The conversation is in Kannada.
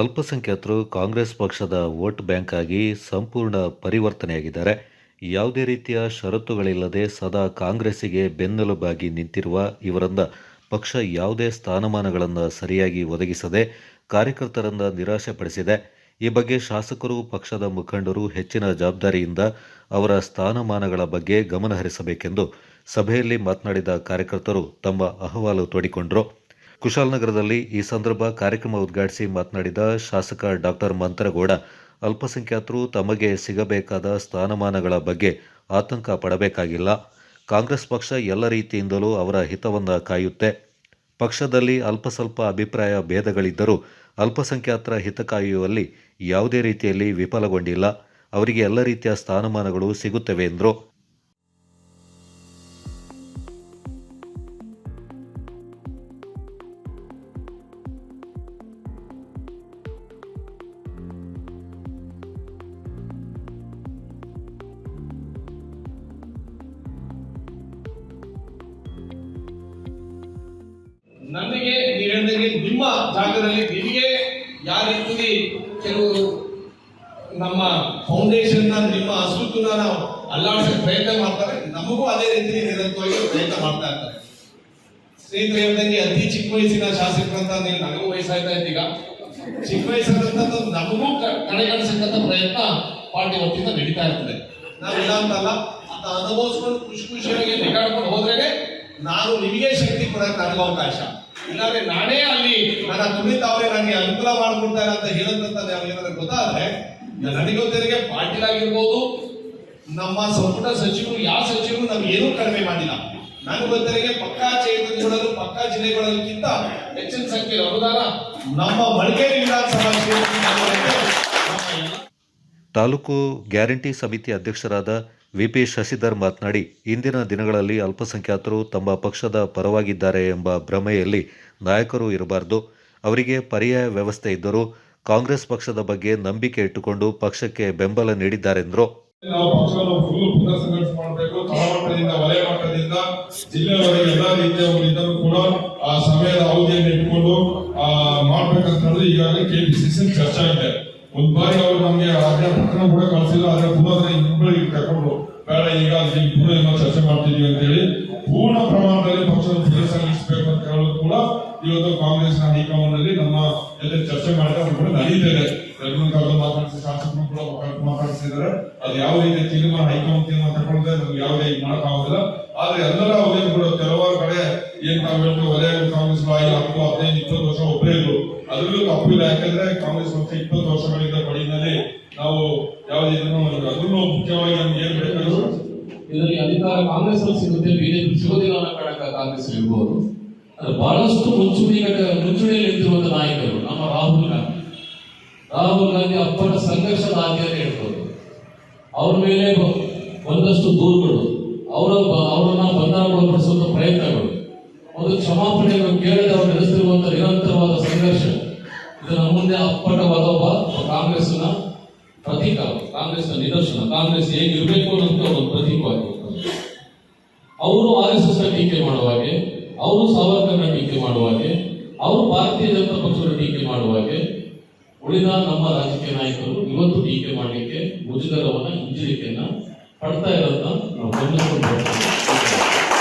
ಅಲ್ಪಸಂಖ್ಯಾತರು ಕಾಂಗ್ರೆಸ್ ಪಕ್ಷದ ವೋಟ್ ಬ್ಯಾಂಕ್ ಆಗಿ ಸಂಪೂರ್ಣ ಪರಿವರ್ತನೆಯಾಗಿದ್ದಾರೆ. ಯಾವುದೇ ರೀತಿಯ ಷರತ್ತುಗಳಿಲ್ಲದೆ ಸದಾ ಕಾಂಗ್ರೆಸ್ಸಿಗೆ ಬೆನ್ನೆಲುಬಾಗಿ ನಿಂತಿರುವ ಇವರನ್ನ ಪಕ್ಷ ಯಾವುದೇ ಸ್ಥಾನಮಾನಗಳನ್ನು ಸರಿಯಾಗಿ ಒದಗಿಸದೆ ಕಾರ್ಯಕರ್ತರನ್ನ ನಿರಾಶೆಪಡಿಸಿದೆ. ಈ ಬಗ್ಗೆ ಶಾಸಕರು, ಪಕ್ಷದ ಮುಖಂಡರು ಹೆಚ್ಚಿನ ಜವಾಬ್ದಾರಿಯಿಂದ ಅವರ ಸ್ಥಾನಮಾನಗಳ ಬಗ್ಗೆ ಗಮನಹರಿಸಬೇಕೆಂದು ಸಭೆಯಲ್ಲಿ ಮಾತನಾಡಿದ ಕಾರ್ಯಕರ್ತರು ತಮ್ಮ ಅಹವಾಲು ತೋಡಿಕೊಂಡರು. ಕುಶಾಲನಗರದಲ್ಲಿ ಈ ಸಂದರ್ಭ ಕಾರ್ಯಕ್ರಮ ಉದ್ಘಾಟಿಸಿ ಮಾತನಾಡಿದ ಶಾಸಕ ಡಾಕ್ಟರ್ ಮಂತರಗೌಡ, ಅಲ್ಪಸಂಖ್ಯಾತರು ತಮಗೆ ಸಿಗಬೇಕಾದ ಸ್ಥಾನಮಾನಗಳ ಬಗ್ಗೆ ಆತಂಕ ಪಡಬೇಕಾಗಿಲ್ಲ. ಕಾಂಗ್ರೆಸ್ ಪಕ್ಷ ಎಲ್ಲ ರೀತಿಯಿಂದಲೂ ಅವರ ಹಿತವನ್ನು ಕಾಯುತ್ತೆ. ಪಕ್ಷದಲ್ಲಿ ಅಲ್ಪ ಸ್ವಲ್ಪ ಅಭಿಪ್ರಾಯ ಭೇದಗಳಿದ್ದರೂ ಅಲ್ಪಸಂಖ್ಯಾತರ ಹಿತ ಕಾಯುವಲ್ಲಿ ಯಾವುದೇ ರೀತಿಯಲ್ಲಿ ವಿಫಲಗೊಂಡಿಲ್ಲ. ಅವರಿಗೆ ಎಲ್ಲ ರೀತಿಯ ಸ್ಥಾನಮಾನಗಳು ಸಿಗುತ್ತವೆ ಎಂದರು. ನನಗೆ ನೀವು ನಿಮ್ಮ ಜಾಗದಲ್ಲಿ ನಿಮಗೆ ಯಾವ ರೀತಿ ಕೆಲವು ನಮ್ಮ ಫೌಂಡೇಶನ್ ನಿಮ್ಮ ಅಸ್ತಿತ್ವನ ನಾವು ಅಲ್ಲಾಡಿಸಿ ಪ್ರಯತ್ನ ಮಾಡ್ತಾರೆ. ನಮಗೂ ಅದೇ ರೀತಿ ನಿರಂತರವಾಗಿ ಪ್ರಯತ್ನ ಮಾಡ್ತಾ ಇರ್ತಾರೆ. ಸ್ನೇಹಿತರು, ಹೇಳ್ದಂಗೆ ಅತಿ ಚಿಕ್ಕ ವಯಸ್ಸಿನ ಶಾಸಕರಂತ ನೀವು ನನಗೂ ವಯಸ್ಸಾಯ್ತಾ ಇದ್ದೀಗ? ಚಿಕ್ಕ ವಯಸ್ಸಾದಂತ ನಮಗೂ ಕಡೆಗಣಿಸಕ್ಕಂತ ಪ್ರಯತ್ನ ಪಾರ್ಟಿ ವತಿಯಿಂದ ನಡೀತಾ ಇರ್ತದೆ. ಇಲ್ಲ ಅಂತಲ್ಲ ಅಂತ ಅನುಭವಿಸ್ಕೊಂಡು ಖುಷಿ ಖುಷಿಯಾಗಿ ನಿಗಾಡ್ಕೊಂಡು ಹೋದ್ರೇನೆ ನಾನು ನಿಮಗೆ ಶಕ್ತಿ ಕೊಡಕ್ಕೆ ನನಗೆ ಅವಕಾಶ. ಇಲ್ಲಾಂದ್ರೆ ನಾನೇ ಅಲ್ಲಿ ನನ್ನ ತುಳಿತ ಅವರೇ ನನಗೆ ಅನುಕೂಲ ಮಾಡ್ಕೊಡ್ತಾರೆ ಅಂತ ಹೇಳಂತ ಏನಾದ್ರೆ ಗೊತ್ತಾದ್ರೆ, ನನಗೂ ತೆರಿಗೆ ಪಾಟೀಲ್ ಆಗಿರ್ಬೋದು, ನಮ್ಮ ಸಂಪುಟ ಸಚಿವರು, ಯಾವ ಸಚಿವರು ನಮ್ಗೆ ಏನೂ ಕಡಿಮೆ ಮಾಡಿಲ್ಲ. ನನಗೆ ಗೊತ್ತರಿಗೆ ಪಕ್ಕಾ ಕ್ಷೇತ್ರಗಳಲ್ಲೂ ಪಕ್ಕಾ ಜಿಲ್ಲೆಗಳಕ್ಕಿಂತ ಹೆಚ್ಚಿನ ಸಂಖ್ಯೆ ಅನುದಾನ ನಮ್ಮ ಮಡಿಕೇರಿ ವಿಧಾನಸಭಾ ತಾಲೂಕು ಗ್ಯಾರಂಟಿ ಸಮಿತಿ ಅಧ್ಯಕ್ಷರಾದ ವಿಪಿ ಶಶಿಧರ್ ಮಾತನಾಡಿ, ಇಂದಿನ ದಿನಗಳಲ್ಲಿ ಅಲ್ಪಸಂಖ್ಯಾತರು ತಮ್ಮ ಪಕ್ಷದ ಪರವಾಗಿದ್ದಾರೆ ಎಂಬ ಭ್ರಮೆಯಲ್ಲಿ ನಾಯಕರು ಇರಬಾರದು. ಅವರಿಗೆ ಪರ್ಯಾಯ ವ್ಯವಸ್ಥೆ ಇದ್ದರೂ ಕಾಂಗ್ರೆಸ್ ಪಕ್ಷದ ಬಗ್ಗೆ ನಂಬಿಕೆ ಇಟ್ಟುಕೊಂಡು ಪಕ್ಷಕ್ಕೆ ಬೆಂಬಲ ನೀಡಿದ್ದಾರೆಂದರು. ನಾವು ಬಾರಿ ಅವರು ನಮಗೆ ಆಜ್ಞಾ ಪತ್ರ ಕೂಡ ಕಳಿಸಿಲ್ಲ, ಆದ್ರೆ ಇಬ್ಬರು ಹಿಂಬಳಿಗೆ ತಗೊಂಡು ಬೇಡ ಈಗ ಪುನಃ ಏನೋ ಚರ್ಚೆ ಮಾಡ್ತಿದೀವಿ ಅಂತ ಹೇಳಿ ಪೂರ್ಣ ಪ್ರಮಾಣದಲ್ಲಿ ಪಕ್ಷವನ್ನು ಪುನಃ ಸಂಘಟಿಸಬೇಕು ಅಂತ ಹೇಳೋದು ಕೂಡ ಇವತ್ತು ಕಾಂಗ್ರೆಸ್ ಹೈಕಮಾಂಡ್ ಅಲ್ಲಿ ನಮ್ಮ ಎಲ್ಲ ಚರ್ಚೆ ಮಾಡಿದ್ರೆ ಅದು ಕೂಡ ನಡೀತಿದೆ ಎಲ್ಲರೂ ಕರೆದು ಮಾತಾಡಿಸಿ ಶಾಸಕರು ಕೂಡ ಮಾತಾಡ್- ಮಾತಾಡಿಸಿದ್ದಾರೆ. ಅದು ಯಾವ ರೀತಿ ತೀರ್ಮಾನ ಹೈಕಮಾಂಡ್ ತೀರ್ಮಾನ ತಗೊಂಡ್ರೆ ನಮ್ಗೆ ಯಾವುದೇ ಇದು ಆಗುದಿಲ್ಲ ಆದ್ರೆ ಎಲ್ಲರ ಅವಧಿಯಲ್ಲಿ ಕೂಡ ಕೆಲವಾರು ಕಡೆ ಏನ್ ನಾವು ಹೇಳ್ತೀವಿ ವಲಯ ಕಾಂಗ್ರೆಸ್ ಆಗಿ ಹತ್ತು, ಹದಿನೈದು, ಇಪ್ಪತ್ತು ವರ್ಷ ಒಬ್ಬರೇ ಇದ್ರು. ಅದ್ರಲ್ಲೂ ತಪ್ಪಿಲ್ಲ ಯಾಕಂದ್ರೆ ಕಾಂಗ್ರೆಸ್ ಪಕ್ಷ ಇಪ್ಪತ್ತು ವರ್ಷಗಳಿಂದ ಬಡಿನಲ್ಲಿ ನಾವು ಯಾವುದೇ ಇದನ್ನು ಅದನ್ನು ಮುಖ್ಯವಾಗಿ ನಮ್ಗೆ ಏನ್ ಬೇಕಾದ್ರು ಇದರಲ್ಲಿ ಅಧಿಕಾರ ಕಾಂಗ್ರೆಸ್ ಸಿಗುತ್ತೆ, ಬಿಜೆಪಿ ಸಿಗೋದಿಲ್ಲ ಅನ್ನೋ ಕಾರಣಕ್ಕೆ ಕಾಂಗ್ರೆಸ್ ಇರ್ಬೋದು. ಅದು ಬಹಳಷ್ಟು ಮುಂಚೂಣಿ ಮುಂಚೂಣಿಯಲ್ಲಿ ಇದ್ದಿರುವಂತಹ ನಾಯಕರು, ನಮ್ಮ ರಾಹುಲ್ ಗಾಂಧಿ. ರಾಹುಲ್ ಗಾಂಧಿ ಅಪ್ಪಟ ಸಂಘರ್ಷದ ಆದ್ಯತೆ ಹೇಳ್ಬೋದು. ಅವ್ರ ಮೇಲೆ ಒಂದಷ್ಟು ದೂರುಗಳು, ಅವರ ಅವರನ್ನ ಬಂಧನಗೊಳಪಡಿಸುವಂತ ಪ್ರಯತ್ನಗಳು, ಒಂದು ಕ್ಷಮಾಪಣೆಯನ್ನು ಕೇಳದೆ ಅವರು ನಡೆಸಿರುವಂತಹ ನಿರಂತರವಾದ ಸಂಘರ್ಷ ಇದು ನಮ್ಮ ಮುಂದೆ ಅಪ್ಪಟವಾದ ಒಬ್ಬ ಕಾಂಗ್ರೆಸ್ನ ಪ್ರತೀಕ. ಕಾಂಗ್ರೆಸ್ನ ನಿದರ್ಶನ. ಕಾಂಗ್ರೆಸ್ ಹೇಗಿರಬೇಕು ಅನ್ನೋದು ಒಂದು ಪ್ರತೀಕವಾಗಿ ಅವರು ಆರ್ ಎಸ್ ಎಸ್ ಟೀಕೆ ಮಾಡುವಾಗೆ ಅವರು ಸಾವರ್ಕರ್ನ ಟೀಕೆ ಮಾಡುವಾಗೆ ಅವರು ಭಾರತೀಯ ಜನತಾ ಪಕ್ಷದ ಟೀಕೆ ಮಾಡುವಾಗೆ ಉಳಿದ ನಮ್ಮ ರಾಜಕೀಯ ನಾಯಕರು ಇವತ್ತು ಟೀಕೆ ಮಾಡಲಿಕ್ಕೆ ಮುಜುಗರವನ್ನ ಹಿಂಜರಿಕೆಯನ್ನ ಪಡ್ತಾ ಇರೋದನ್ನ ನಾವು ಗಮನಿಸ್ಕೊಂಡು.